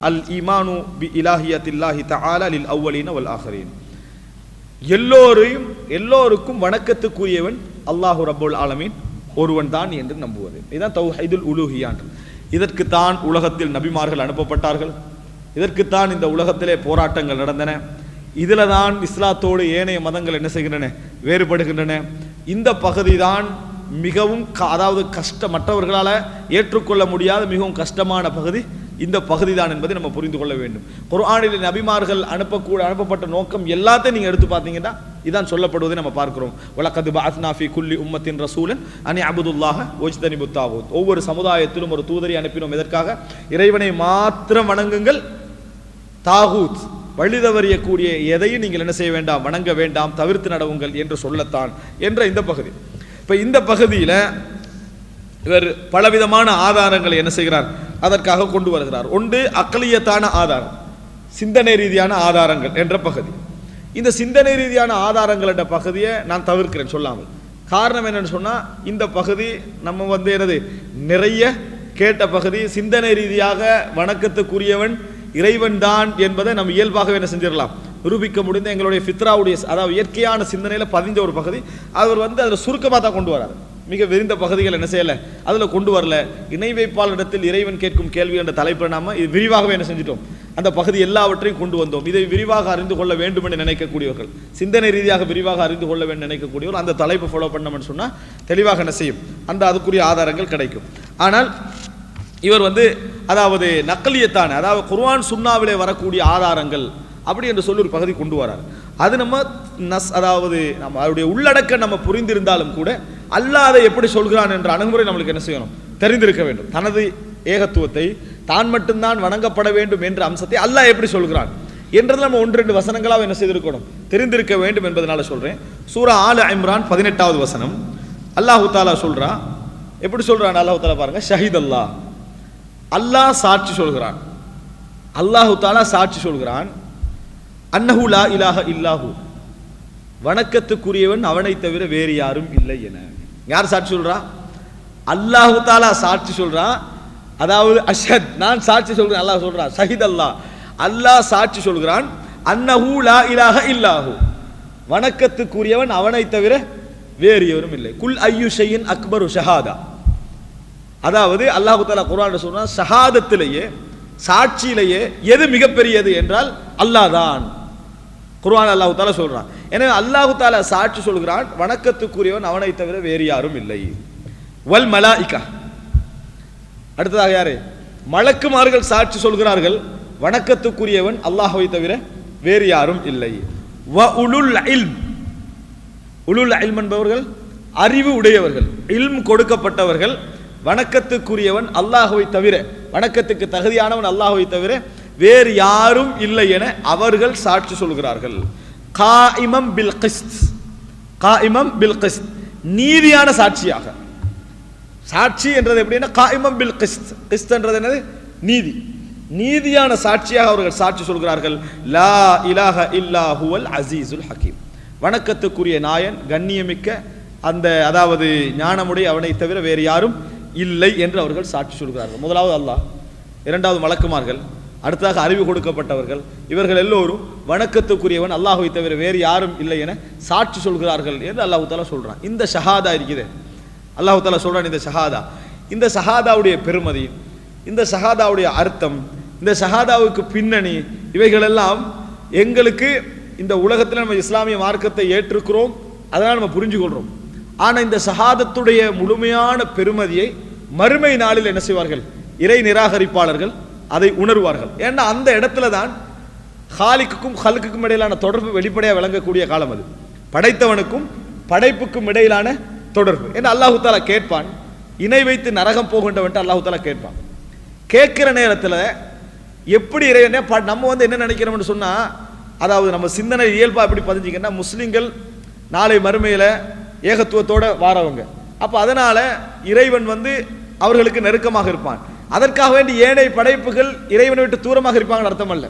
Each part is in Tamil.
அல் ஈமானு பி இலாஹியத்தில்லாஹி தஆலா லில் அவ்வலீன வல் ஆஹரீன் எல்லோரையும் எல்லோருக்கும் வணக்கத்துக்குரியவன் அல்லாஹு ரப்புல் ஆலமீன். ஒருவன் தான் என்று நம்புவது. இதுதான் தௌஹைதுல் உலூஹியான். இதற்குத்தான் உலகத்தில் நபிமார்கள் அனுப்பப்பட்டார்கள். இதற்குத்தான் இந்த உலகத்திலே போராட்டங்கள் நடந்தன. இதில் தான் இஸ்லாத்தோடு ஏனைய மதங்கள் என்ன செய்கின்றன? வேறுபடுகின்றன. இந்த பகுதி தான் மிகவும் க- அதாவது கஷ்ட மற்றவர்களால் ஏற்றுக்கொள்ள முடியாத மிகவும் கஷ்டமான பகுதி. இந்த பகுதி தான் என்பதை நம்ம புரிந்து கொள்ள வேண்டும். குர்ஆனில் நபிமார்கள் அனுப்பக்கூட அனுப்பப்பட்ட நோக்கம் எல்லாத்தையும் நீங்கள் எடுத்து பார்த்தீங்கன்னா இதான் சொல்லப்படுவதை நம்ம பார்க்கிறோம். வலக்கது பாஸ்னாஃபி குல்லி உம்மத்தின் ரசூலன் அனி அபுதுல்லாக ஒஜ்தனி புத்தாவூத் ஒவ்வொரு சமுதாயத்திலும் ஒரு தூதரை அனுப்பினோம். எதற்காக? இறைவனை மாத்திரம் வணங்குங்கள். தாகூத் வழி தவறியக்கூடிய எதையும் நீங்கள் என்ன செய்ய வேண்டாம் வணங்க வேண்டாம் தவிர்த்து நடவுங்கள் என்று சொல்லத்தான் என்ற இந்த பகுதி. இப்போ இந்த பகுதியில் இவர் பலவிதமான ஆதாரங்களை என்ன செய்கிறார்? அதற்காக கொண்டு வருகிறார். ஒன்று அக்கலியத்தான ஆதாரம். சிந்தனை ரீதியான ஆதாரங்கள் என்ற பகுதி. இந்த சிந்தனை ரீதியான ஆதாரங்கள் என்ற பகுதியை நான் தவிர்க்கிறேன் சொல்லாமல். காரணம் என்னன்னு சொன்னால் இந்த பகுதி நம்ம வந்து என்னது? நிறைய கேட்ட பகுதி சிந்தனை ரீதியாக வணக்கத்துக்குரியவன் இறைவன் தான் என்பதை நம்ம இயல்பாகவே என்ன செஞ்சிடலாம். நிரூபிக்க முடிந்த எங்களுடைய ஃபித்ராவுடைய அதாவது இயற்கையான சிந்தனையில் பதிஞ்ச ஒரு பகுதி. அவர் வந்து அதில் சுருக்கமாக தான் கொண்டு வராரு. மிக விரிந்த பகுதிகள் என்ன செய்யல? அதில் கொண்டு வரல. இணை வைப்பாளரிடத்தில் இறைவன் கேட்கும் கேள்வி என்ற தலைப்பில் நாம இது விரிவாகவே என்ன செஞ்சிட்டோம். அந்த பகுதி எல்லாவற்றையும் கொண்டு வந்தோம். இதை விரிவாக அறிந்து கொள்ள வேண்டும் என்று நினைக்கக்கூடியவர்கள் சிந்தனை ரீதியாக விரிவாக அறிந்து கொள்ள வேண்டும் நினைக்கக்கூடியவர் அந்த தலைப்பு ஃபாலோ பண்ணோம்னு சொன்னால் தெளிவாக என்ன செய்யும்? அந்த அதுக்குரிய ஆதாரங்கள் கிடைக்கும். ஆனால் இவர் வந்து அதாவது நக்கலியத்தான அதாவது குர்வான் சுண்ணாவிலே வரக்கூடிய ஆதாரங்கள் அப்படி என்று சொல்லி ஒரு பகுதி கொண்டு வரார். அது நம்ம நஸ் அதாவது நம்ம அவருடைய உள்ளடக்க நம்ம புரிந்திருந்தாலும் கூட அல்லாத எப்படி சொல்கிறான் என்ற அணுகுமுறை நம்மளுக்கு என்ன செய்யணும்? தெரிந்திருக்க வேண்டும். தனது ஏகத்துவத்தை தான் மட்டும்தான் வணங்கப்பட வேண்டும் என்ற அம்சத்தை அல்லாஹ் எப்படி சொல்கிறான்? என்றது நம்ம ஒன்று ரெண்டு வசனங்களாக என்ன செய்திருக்கணும்? தெரிந்திருக்க வேண்டும் என்பதனால சொல்கிறேன் சூரா ஆல இம்ரான் பதினெட்டாவது வசனம். அல்லாஹு தாலா சொல்கிறான் எப்படி சொல்கிறான் அல்லாஹு தாலா பாருங்க? ஷஹீத் அல்லாஹ் அல்லாஹ் சாட்சி சொல்கிறான். அல்லாஹு தாலா சாட்சி சொல்கிறான். அன்னஹு லா இலாஹ இல்லாஹு. வணக்கத்துக்குரியவன் அவனை தவிர வேறு யாரும் இல்லை என. யார் சாட்சி சொல்றா? அல்லாஹு தாலா சாட்சி சொல்றான் அதாவது அஷத் நான் சாட்சி சொல்றேன் அல்லாஹ் சொல்றான் ஷஹித் அல்லாஹ் அல்லாஹ் சாட்சி சொல்கிறான் அன்னஹு லா இலாஹ இல்லாஹு. வணக்கத்துக்குரியவன் அவனை தவிர வேறு எவரும் இல்லை. குல் ஐயு ஷையின் அக்பரு ஷஹாதா. அதாவது அல்லாஹு தாலா குரான் சொல்றான் ஷஹாதத்திலேயே சாட்சியிலேயே எது மிகப்பெரியது என்றால் அல்லாஹ் தான். குர்வான் அல்லாஹு தாலா சொல்கிறான் எனவே அல்லாஹு தாலா சாட்சி சொல்கிறான் வணக்கத்துக்குரியவன் அவனை தவிர வேறு யாரும் இல்லை. வல் மலாய்கா. அடுத்ததாக யாரு? மலக்குமார்கள் சாட்சி சொல்கிறார்கள் வணக்கத்துக்குரியவன் அல்லாஹ்வை தவிர வேறு யாரும் இல்லை. வ உலுல் இல்ம். உலுல் இல்ம் என்பவர்கள் அறிவு உடையவர்கள் இல்ம் கொடுக்கப்பட்டவர்கள் வணக்கத்துக்குரியவன் அல்லாஹுவை தவிர வணக்கத்துக்கு தகுதியானவன் அல்லாஹுவை தவிர வேறு யாரும் இல்லை என அவர்கள் சாட்சி சொல்கிறார்கள். காயிமம் பில் கிஸ்த். காயிமம் பில் கிஸ்த். நீதியான சாட்சியாக. சாட்சி என்றது எப்படின்னா காயிமம் பில் கிஸ்த். கிஸ்த் என்றது என்னது? நீதி. நீதியான சாட்சியாக அவர்கள் சாட்சி சொல்கிறார்கள். லா இலாஹ இல்லா ஹுவல் அசீசுல் ஹக்கீம் வணக்கத்துக்குரிய நாயன் கண்ணியமிக்க அந்த அதாவது ஞானமுடைய அவனை தவிர வேறு யாரும் இல்லை என்று அவர்கள் சாட்சி சொல்கிறார்கள். முதலாவது அல்லாஹ் இரண்டாவது மலக்குமார்கள் அடுத்ததாக அறிவு கொடுக்கப்பட்டவர்கள். இவர்கள் எல்லோரும் வணக்கத்துக்குரியவன் அல்லாஹுவை தவிர வேறு யாரும் இல்லை என சாட்சி சொல்கிறார்கள் என்று அல்லாஹு தாலா சொல்கிறான் இந்த ஷஹாதா இருக்குது. அல்லாஹு தாலா சொல்கிறான் இந்த ஷஹாதா. இந்த ஷஹாதாவுடைய பெருமதி இந்த ஷஹாதாவுடைய அர்த்தம் இந்த ஷஹாதாவுக்கு பின்னணி இவைகளெல்லாம் எங்களுக்கு இந்த உலகத்தில் நம்ம இஸ்லாமிய மார்க்கத்தை ஏற்றுக்கிறோம் அதனால் நம்ம புரிஞ்சு ஆனால் இந்த ஷஹாதத்துடைய முழுமையான பெருமதியை மறுமை நாளில் என்ன செய்வார்கள்? இறை நிராகரிப்பாளர்கள் அதை உணர்வார்கள். ஏன்னா அந்த இடத்துல தான் ஹாலிக்குக்கும் ஹலுக்குக்கும் இடையிலான தொடர்பு வெளிப்படையாக விளங்கக்கூடிய காலம் அது. படைத்தவனுக்கும் படைப்புக்கும் இடையிலான தொடர்பு. ஏன்னா அல்லாஹு தாலா கேட்பான் இணை வைத்து நரகம் போகின்றவன்ட்டு அல்லாஹு தாலா கேட்பான். கேட்குற நேரத்தில் எப்படி இறைவனே ப- நம்ம வந்து என்ன நினைக்கிறோம்னு சொன்னால் அதாவது நம்ம சிந்தனை இயல்பாக எப்படி பதிஞ்சிங்கன்னா முஸ்லீம்கள் நாளை மறுமையில் ஏகத்துவத்தோட வாரவங்க. அப்போ அதனால் இறைவன் வந்து அவர்களுக்கு நெருக்கமாக இருப்பான். அதற்காக வேண்டி ஏனைய படைப்புகள் இறைவனை விட்டு தூரமாக இருப்பாங்கன்னு அர்த்தம் அல்ல.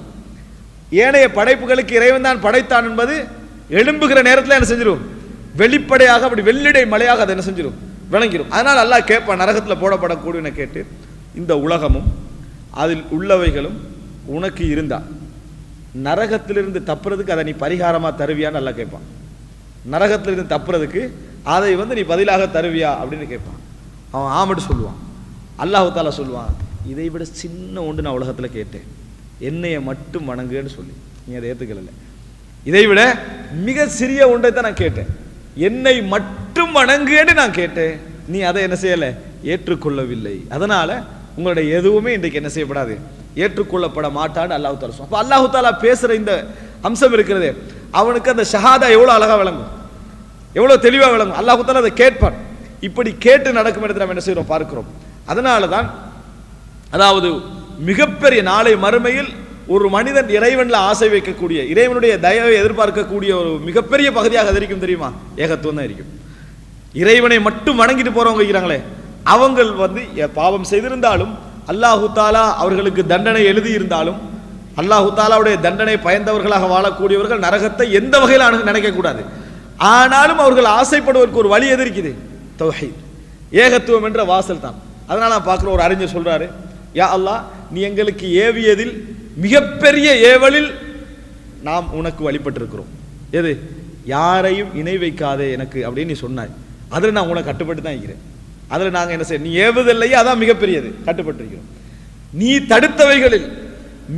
ஏனைய படைப்புகளுக்கு இறைவன் தான் படைத்தான் என்பது எழும்புகிற நேரத்தில் என்ன செஞ்சிடும் வெளிப்படையாக அப்படி வெள்ளிடை மலையாக அதை என்ன செஞ்சிடும் விளங்கிடும் அதனால் அல்லாஹ் கேட்பான் நரகத்தில் போடப்படக்கூடியன கேட்டு இந்த உலகமும் அதில் உள்ளவைகளும் உனக்கு இருந்தா. நரகத்திலிருந்து தப்புறதுக்கு அதை நீ பரிகாரமாக தருவியான்னு நல்லா கேட்பான் நரகத்திலிருந்து தப்புறதுக்கு அதை வந்து நீ பதிலாக தருவியா அப்படின்னு கேட்பான் அவன் ஆமட்டு சொல்லுவான். அல்லாஹ் சொல்லுவான் இதை விட சின்ன ஒன்று நான் உலகத்தில் கேட்டேன். என்னைய மட்டும் வணங்குன்னு சொல்லி. நீ அதை ஏற்றுக்கல இதை விட மிக சிறிய ஒன்றை தான் நான் கேட்டேன். என்னை மட்டும் வணங்குன்னு நான் கேட்டேன். நீ அதை என்ன செய்யலை? ஏற்றுக்கொள்ளவில்லை. அதனால உங்களுடைய எதுவுமே இன்றைக்கு என்ன செய்யப்படாது. ஏற்றுக்கொள்ளப்பட மாட்டான்னு அல்லாஹு தாலா சொல்லுவான். அப்போ அல்லாஹு தாலா பேசுகிற இந்த அம்சம் இருக்கிறதே அவனுக்கு அந்த ஷஹாதா எவ்வளோ அழகாக விளங்கும். எவ்வளோ தெளிவாக விளங்கும். அல்லாஹு தாலா அதை கேட்பான். இப்படி கேட்டு நடக்கும் இடத்துல நம்ம என்ன செய்கிறோம் பார்க்கிறோம். அதனால தான் அதாவது மிகப்பெரிய நாளை மறுமையில் ஒரு மனிதன் இறைவனில் ஆசை வைக்கக்கூடிய இறைவனுடைய தயவை எதிர்பார்க்கக்கூடிய ஒரு மிகப்பெரிய பகுதியாக அது இருக்கும் தெரியுமா? ஏகத்துவம் தான் இருக்கும். இறைவனை மட்டும் வணங்கிட்டு போகிறவங்க இருக்கிறாங்களே அவங்கள் வந்து பாவம் செய்திருந்தாலும் அல்லாஹு தாலா அவர்களுக்கு தண்டனை எழுதி இருந்தாலும் அல்லாஹு தாலாவுடைய தண்டனை பயந்தவர்களாக வாழக்கூடியவர்கள் நரகத்தை எந்த வகையில் நினைக்கக்கூடாது. ஆனாலும் அவர்கள் ஆசைப்படுவதற்கு ஒரு வழி எதிர்க்குது தொகை ஏகத்துவம் என்ற வாசல் தான் அதனால் நான் பார்க்குற ஒரு அறிஞர் சொல்கிறாரு யா அல்லாஹ் நீ எங்களுக்கு ஏவியதில் மிகப்பெரிய ஏவலில் நாம் உனக்கு வழிபட்டிருக்கிறோம். எது? யாரையும் இணை வைக்காதே எனக்கு அப்படின்னு நீ சொன்னாய். அதில் நான் உனக்கு கட்டுப்பட்டு தான் இருக்கிறேன். அதில் நாங்கள் என்ன செய்ய நீ ஏவுதில்லையே அதான் மிகப்பெரியது. கட்டுப்பட்டிருக்கிறோம். நீ தடுத்தவைகளில்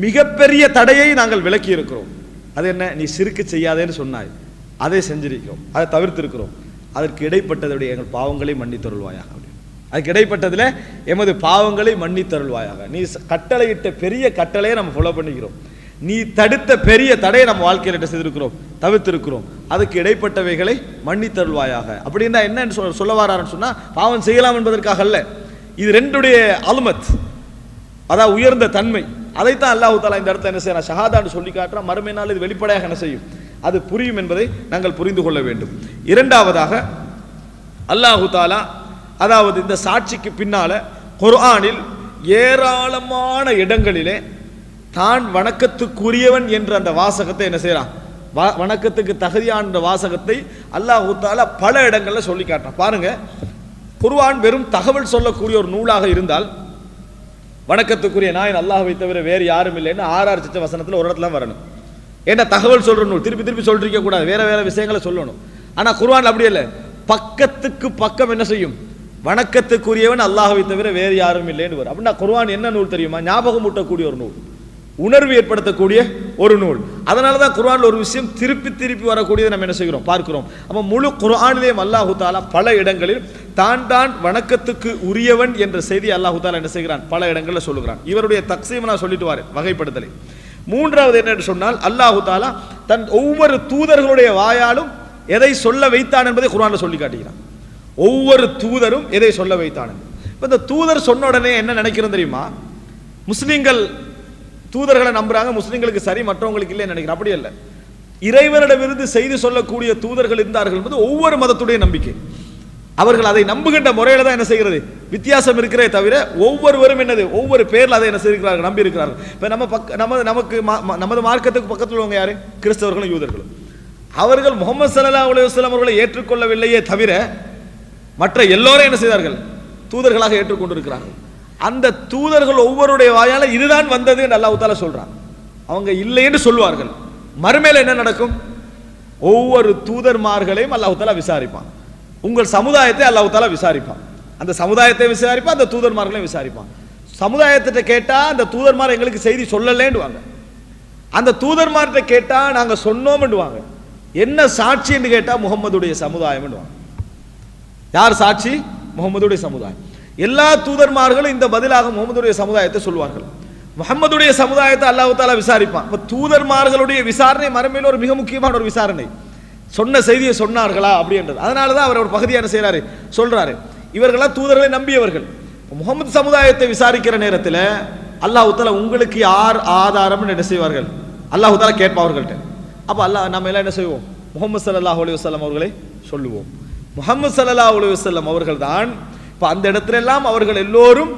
மிகப்பெரிய தடையை நாங்கள் விலக்கி இருக்கிறோம் அது என்ன? நீ சிறுக்கு செய்யாதேன்னு சொன்னாய். அதை செஞ்சிருக்கிறோம். அதை தவிர்த்திருக்கிறோம். அதற்கு இடைப்பட்டதுடைய எங்கள் பாவங்களை மன்னித்தருள்வாயாக அப்படின்னு. அதுக்கு இடைப்பட்டதில் எமது பாவங்களை மன்னித்தருள்வாயாக. நீ கட்டளையிட்ட பெரிய கட்டளையை நம்ம ஃபாலோ பண்ணிக்கிறோம். நீ தடுத்த பெரிய தடையை நம்ம வாழ்க்கையில் என்ன செய்திருக்கிறோம் தவிர்த்திருக்கிறோம். அதுக்கு இடைப்பட்டவைகளை மன்னித்தருள்வாயாக. அப்படின்னா என்னன்னு சொல்ல சொல்ல வராருன்னு சொன்னால் பாவம் செய்யலாம் என்பதற்காக அல்ல. இது ரெண்டுடைய அலுமத் அதான் உயர்ந்த தன்மை. அதைத்தான் அல்லாஹு தாலா இந்த இடத்துல என்ன செய்யறான்? ஷஹாதான்னு சொல்லி காட்டுறான். மறுமை நாள் இது வெளிப்படையாக என்ன செய்யும்? அது புரியும் என்பதை நாங்கள் புரிந்து கொள்ள வேண்டும். இரண்டாவதாக அல்லாஹு தாலா அதாவது இந்த சாட்சிக்கு பின்னால குர்ஆனில் ஏராளமான இடங்களிலே தான் வணக்கத்துக்குரியவன் என்ற அந்த வாசகத்தை என்ன செய்யறான்? வ- வணக்கத்துக்கு தகுதியான வாசகத்தை அல்லாஹூத்தால பல இடங்களில் சொல்லி காட்டுறான். பாருங்க குர்ஆன் வெறும் தகவல் சொல்லக்கூடிய ஒரு நூலாக இருந்தால் வணக்கத்துக்குரிய நாயன் அல்லாஹை தவிர வேறு யாரும் இல்லைன்னு ஆறாறு சிச்ச வசனத்தில் ஒரு இடத்துல வரணும். ஏன்னா தகவல் சொல்ற நூல்? திருப்பி திருப்பி சொல்லிருக்க கூடாது வேற வேற விஷயங்களை சொல்லணும். ஆனால் குர்ஆன் அப்படி இல்லை. பக்கத்துக்கு பக்கம் என்ன செய்யும்? வணக்கத்துக்குரியவன் அல்லாஹவை தவிர வேறு யாரும் இல்லைன்னு வரும். அப்படின்னா குர்ஆன் என்ன நூல் தெரியுமா? ஞாபகம் ஊட்டக்கூடிய ஒரு நூல். உணர்வு ஏற்படுத்தக்கூடிய ஒரு நூல். அதனால தான் குர்ஆன்ல ஒரு விஷயம் திருப்பி திருப்பி வரக்கூடியது நம்ம என்ன செய்கிறோம்? பார்க்கிறோம். அப்போ முழு குர்ஆனிலேயும் அல்லாஹு தாலா பல இடங்களில் தான் தான் வணக்கத்துக்கு உரியவன் என்ற செய்தி அல்லாஹு தாலா என்ன செய்கிறான்? பல இடங்களில் சொல்லுகிறான். இவருடைய தக்சீம் நான் சொல்லிட்டு வரேன் வகைப்படுத்தலை. மூன்றாவது என்னென்று சொன்னால் அல்லாஹு தாலா தன் ஒவ்வொரு தூதர்களுடைய வாயாலும் எதை சொல்ல வைத்தான் என்பதை குர்ஆன்ல சொல்லி காட்டுகிறான் ஒவ்வொரு தூதரும் எதை சொல்ல வைத்தான் இப்போ இந்த தூதர் சொன்ன உடனே என்ன நினைக்கிறோம் தெரியுமா? முஸ்லீம்கள் தூதர்களை நம்புறாங்க முஸ்லீம்களுக்கு சரி மற்றவங்களுக்கு இல்லைன்னு நினைக்கிறேன் அப்படி இல்லை இறைவனிடமிருந்து செய்தி சொல்லக்கூடிய தூதர்கள் இருந்தார்கள் என்பது ஒவ்வொரு மதத்துடைய நம்பிக்கை. அவர்கள் அதை நம்புகின்ற முறையில் தான் என்ன செய்கிறது? வித்தியாசம் இருக்கிறே தவிர ஒவ்வொருவரும் என்னது? ஒவ்வொரு பேரில் அதை என்ன செய்கிறார்கள் நம்பி இருக்கிறார்கள் இப்போ நம்ம பக்க நமது நமக்கு மா- நமது மார்க்கத்துக்கு பக்கத்தில் உள்ளவங்க யாரு? கிறிஸ்தவர்களும் யூதர்களும். அவர்கள் முகமது சல்லா அலைஹி அவர்களை ஏற்றுக்கொள்ளவில்லையே தவிர மற்ற எல்லோரும் என்ன செய்தார்கள்? தூதர்களாக ஏற்றுக்கொண்டிருக்கிறார்கள். அந்த தூதர்கள் ஒவ்வொருடைய வாயால இதுதான் வந்தது என்று அல்லாஹால சொல்றான். அவங்க இல்லைன்னு சொல்வார்கள் மறுமையில் என்ன நடக்கும்? ஒவ்வொரு தூதர்மார்களையும் அல்லாஹால விசாரிப்பான். உங்கள் சமுதாயத்தை அல்லாஹால விசாரிப்பான். அந்த சமுதாயத்தை விசாரிப்பான் அந்த தூதர்மார்களையும் விசாரிப்பான். சமுதாயத்திட்ட கேட்டா அந்த தூதர்மார் எங்களுக்கு செய்தி சொல்லலேன்னுவாங்க. அந்த தூதர்மார்கிட்ட கேட்டா நாங்கள் சொன்னோம்னுவாங்க. என்ன சாட்சி என்று கேட்டா முகம்மதுடைய சமுதாயம்னுவாங்க யார் சாட்சி? முகமதுடைய சமுதாயம். எல்லா தூதர்மார்களும் இந்த பதிலாக முகமதுடைய சமுதாயத்தை சொல்வார்கள். முகமதுடைய சமுதாயத்தை அல்லாஹு தாலா விசாரிப்பான். இப்ப தூதர்மார்களுடைய விசாரணை மறுமையில் ஒரு மிக முக்கியமான ஒரு விசாரணை. சொன்ன செய்தியை சொன்னார்களா அப்படின்றது அதனால தான் அவர் ஒரு பகுதியான என்ன செய்றாரு. சொல்றாரு. இவர்களாம் தூதர்களை நம்பியவர்கள். முகமது சமுதாயத்தை விசாரிக்கிற நேரத்தில் அல்லாஹு தாலா உங்களுக்கு யார் ஆதாரம்னு என்ன செய்வார்கள்? அல்லாஹு தாலா கேட்பா அப்ப அல்லாஹ் நம்ம எல்லாம் என்ன செய்வோம்? முகமது சல்லாஹ் அலி வஸல்லம் அவர்களை சொல்லுவோம். முகமது சல்லா அலைஹி அவர்கள் தான் இப்போ அந்த இடத்துல எல்லாம் அவர்கள் எல்லோரும்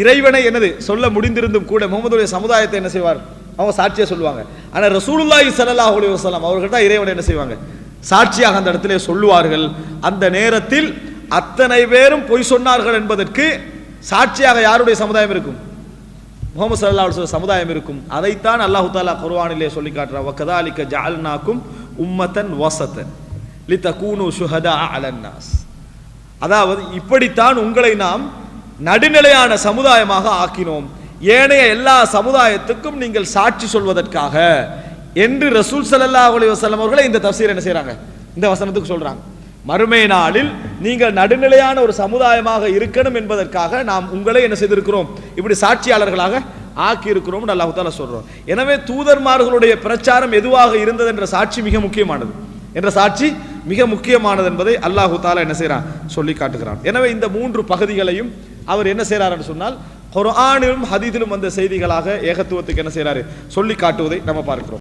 இறைவனை என்னது சொல்ல முடிந்திருந்தும் கூட முகமதுடைய சமுதாயத்தை என்ன செய்வார்? அவங்க சாட்சியாக சொல்லுவாங்க. ஆனால் ரசூலுல்லாஹி சல்லா அலைஹி அவர்கள் தான் இறைவனை என்ன செய்வாங்க? சாட்சியாக அந்த இடத்துல சொல்லுவார்கள். அந்த நேரத்தில் அத்தனை பேரும் பொய் சொன்னார்கள் என்பதற்கு சாட்சியாக யாருடைய சமுதாயம் இருக்கும்? முகமது சல்லா அலுவலம் சமுதாயம் இருக்கும். அதைத்தான் அல்லாஹு தாலா குர்வானிலே சொல்லி காட்டுறான். வக்கதாலிக்க ஜஅல்னாக்கும் உம்மத்தன் வசத்தன் லித்தகூனு சுஹதா அலன்னாஸ் அதாவது இப்படித்தான் உங்களை நாம் நடுநிலையான சமுதாயமாக ஆக்கினோம். ஏனைய எல்லா சமுதாயத்துக்கும் நீங்கள் சாட்சி சொல்வதற்காக. என்று ரசூல் சல்லா அலி வசலம் அவர்களை இந்த தப்சீர் என்ன செய்கிறாங்க இந்த வசனத்துக்கு சொல்றாங்க. மறுமை நாளில் நீங்கள் நடுநிலையான ஒரு சமுதாயமாக இருக்கணும் என்பதற்காக நாம் உங்களை என்ன செய்திருக்கிறோம்? இப்படி சாட்சியாளர்களாக ஆக்கி இருக்கிறோம் அல்லாஹால சொல்கிறோம் எனவே தூதர்மார்களுடைய பிரச்சாரம் எதுவாக இருந்தது என்ற சாட்சி மிக முக்கியமானது. என்ற சாட்சி மிக முக்கியமானது என்பதை அல்லாஹு தாலா என்ன செய்கிறான் சொல்லி காட்டுகிறான். எனவே இந்த மூன்று பகுதிகளையும் அவர் என்ன செய்றாருன்னு சொன்னால் குர்ஆனிலும் ஹதீதிலும் வந்த செய்திகளாக ஏகத்துவத்துக்கு என்ன செய்கிறாரு சொல்லி காட்டுவதை நம்ம பார்க்கிறோம்.